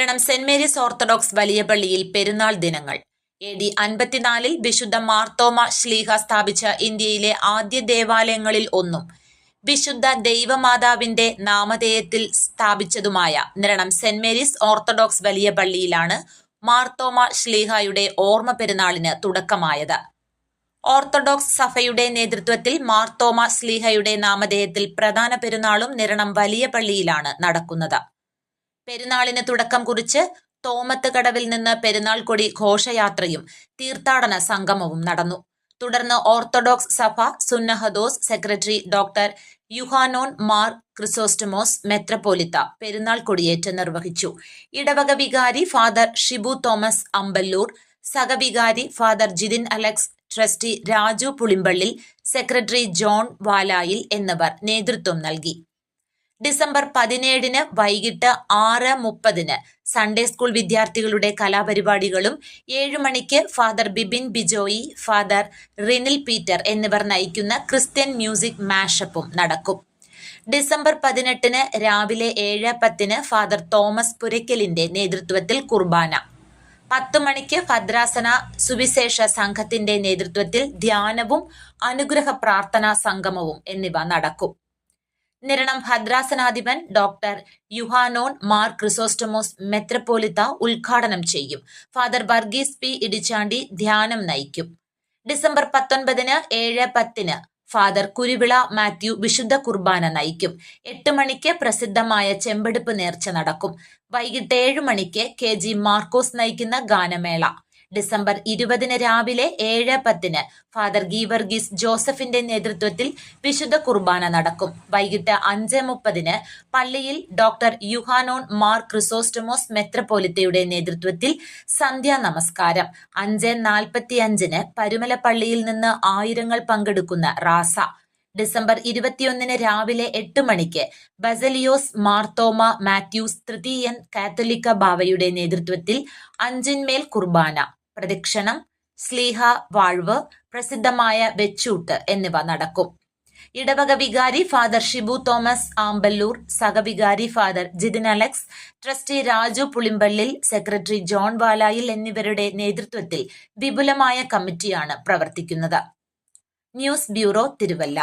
Niranam saint Mary's orthodox വലിയ പള്ളിയിൽ പെരുന്നാൾ ദിനങ്ങൾ. എ ഡി അൻപത്തിനാലിൽ വിശുദ്ധ മാർത്തോമ ശ്ലീഹ സ്ഥാപിച്ച ഇന്ത്യയിലെ ആദ്യ ദേവാലയങ്ങളിൽ ഒന്നും വിശുദ്ധ ദൈവമാതാവിന്റെ നാമധേയത്തിൽ സ്ഥാപിച്ചതുമായ നിരണം സെന്റ് മേരീസ് ഓർത്തഡോക്സ് വലിയ പള്ളിയിലാണ് മാർത്തോമ ശ്ലീഹായുടെ ഓർമ്മ പെരുന്നാളിന് തുടക്കമായത്. ഓർത്തഡോക്സ് സഭയുടെ നേതൃത്വത്തിൽ മാർത്തോമ ശ്ലീഹയുടെ നാമധേയത്തിൽ പ്രധാന പെരുന്നാളും നിരണം വലിയ പള്ളിയിലാണ് നടക്കുന്നത്. പെരുന്നാളിന് തുടക്കം കുറിച്ച് തോമത്ത് കടവിൽ നിന്ന് പെരുന്നാൾ കൊടി ഘോഷയാത്രയും തീർത്ഥാടന സംഗമവും നടന്നു. തുടർന്ന് ഓർത്തഡോക്സ് സഭ സുന്നഹദോസ് secretary doctor Yuhanon Mar Chrysostomos മെത്രപ്പോലിത്ത പെരുന്നാൾ കൊടിയേറ്റ് നിർവഹിച്ചു. ഇടവക വികാരി father Shibu Thomas Amballoor സഹവികാരി father Jithin Alex trustee Raju Pulimpallil secretary John Valayil എന്നിവർ നേതൃത്വം നൽകി. ഡിസംബർ പതിനേഴിന് വൈകിട്ട് ആറ് മുപ്പതിന് സൺഡേ സ്കൂൾ വിദ്യാർത്ഥികളുടെ കലാപരിപാടികളും ഏഴു മണിക്ക് father Bibin Bijoy father Rinil Peter എന്നിവർ നയിക്കുന്ന ക്രിസ്ത്യൻ മ്യൂസിക് മാഷപ്പും നടക്കും. ഡിസംബർ പതിനെട്ടിന് രാവിലെ ഏഴ് പത്തിന് ഫാദർ തോമസ് പുരയ്ക്കലിന്റെ നേതൃത്വത്തിൽ കുർബാന. പത്തു മണിക്ക് ഭദ്രാസന സുവിശേഷ സംഘത്തിന്റെ നേതൃത്വത്തിൽ ധ്യാനവും അനുഗ്രഹ പ്രാർത്ഥനാ സംഗമവും എന്നിവ നടക്കും. നിരണം ഭദ്രാസനാധിപൻ ഡോക്ടർ യുഹാനോൺ മാർ ക്രിസോസ്റ്റമോസ് മെത്രപ്പോലിത്ത ഉദ്ഘാടനം ചെയ്യും. ഫാദർ വർഗീസ് പി ഇടിച്ചാണ്ടി ധ്യാനം നയിക്കും. ഡിസംബർ പത്തൊൻപതിന് ഏഴ് പത്തിന് ഫാദർ കുരുവിള മാത്യു വിശുദ്ധ കുർബാന നയിക്കും. എട്ട് മണിക്ക് പ്രസിദ്ധമായ ചെമ്പെടുപ്പ് നേർച്ച നടക്കും. വൈകിട്ട് ഏഴ് മണിക്ക് കെ ജി മാർക്കോസ് നയിക്കുന്ന ഗാനമേള. ഡിസംബർ ഇരുപതിന് രാവിലെ ഏഴ് പത്തിന് ഫാദർ ഗീവർഗീസ് ജോസഫിന്റെ നേതൃത്വത്തിൽ വിശുദ്ധ കുർബാന നടക്കും. വൈകിട്ട് അഞ്ച് മുപ്പതിന് പള്ളിയിൽ ഡോക്ടർ യുഹാനോൺ മാർ ക്രിസോസ്റ്റമോസ് മെത്രപ്പോലിത്തയുടെ നേതൃത്വത്തിൽ സന്ധ്യാ നമസ്കാരം. അഞ്ച് നാൽപ്പത്തി അഞ്ചിന് പരുമല പള്ളിയിൽ നിന്ന് ആയിരങ്ങൾ പങ്കെടുക്കുന്ന റാസ. ഡിസംബർ ഇരുപത്തിയൊന്നിന് രാവിലെ എട്ട് മണിക്ക് ബസലിയോസ് മാർത്തോമ മാത്യൂസ് തൃതീയൻ കാത്തലിക്ക ബാവയുടെ നേതൃത്വത്തിൽ അഞ്ചിന്മേൽ കുർബാന. പ്രദക്ഷിണം സ്ലീഹ വാഴ്വ് പ്രസിദ്ധമായ വെച്ചൂട്ട് എന്നിവ നടക്കും. ഇടവക വികാരി father Shibu Thomas Amballoor സഹവികാരി father Jithin Alex trustee Raju Pulimpallil secretary John Valayil എന്നിവരുടെ നേതൃത്വത്തിൽ വിപുലമായ കമ്മിറ്റിയാണ് പ്രവർത്തിക്കുന്നത്. News bureau Thiruvalla.